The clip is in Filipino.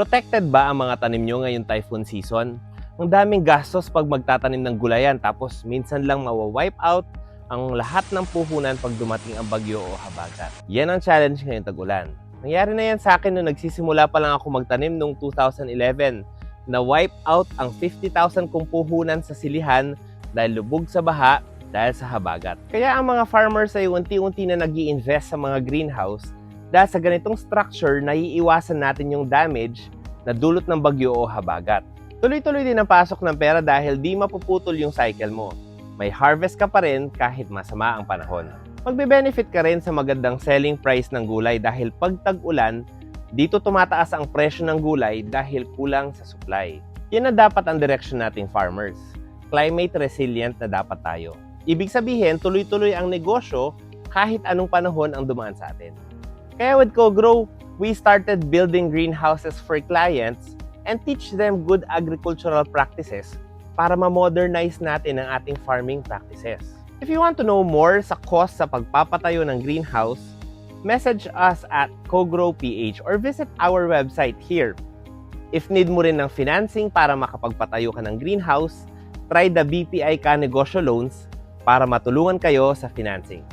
Protected ba ang mga tanim nyo ngayong typhoon season? Ang daming gastos pag magtatanim ng gulayan tapos minsan lang mawa-wipe out ang lahat ng puhunan pag dumating ang bagyo o habagat. Yan ang challenge ngayong tag-ulan. Nangyari na yan sa akin nung nagsisimula pa lang ako magtanim noong 2011 na wipe out ang 50,000 kong puhunan sa silihan dahil lubog sa baha dahil sa habagat. Kaya ang mga farmers ay unti-unti na nag invest sa mga greenhouse dahil sa ganitong structure, naiiwasan natin yung damage na dulot ng bagyo o habagat. Tuloy-tuloy din ang pasok ng pera dahil di mapuputol yung cycle mo. May harvest ka pa rin kahit masama ang panahon. Magbe-benefit ka rin sa magandang selling price ng gulay dahil pag tag-ulan, dito tumataas ang presyo ng gulay dahil kulang sa supply. Yan na dapat ang direction nating farmers. Climate resilient na dapat tayo. Ibig sabihin, tuloy-tuloy ang negosyo kahit anong panahon ang dumaan sa atin. Kaya with CoGrow, we started building greenhouses for clients and teach them good agricultural practices para ma-modernize natin ang ating farming practices. If you want to know more sa cost sa pagpapatayo ng greenhouse, message us at CoGrowPH or visit our website here. If need mo rin ng financing para makapagpatayo ka ng greenhouse, try the BPI Ka Negosyo Loans para matulungan kayo sa financing.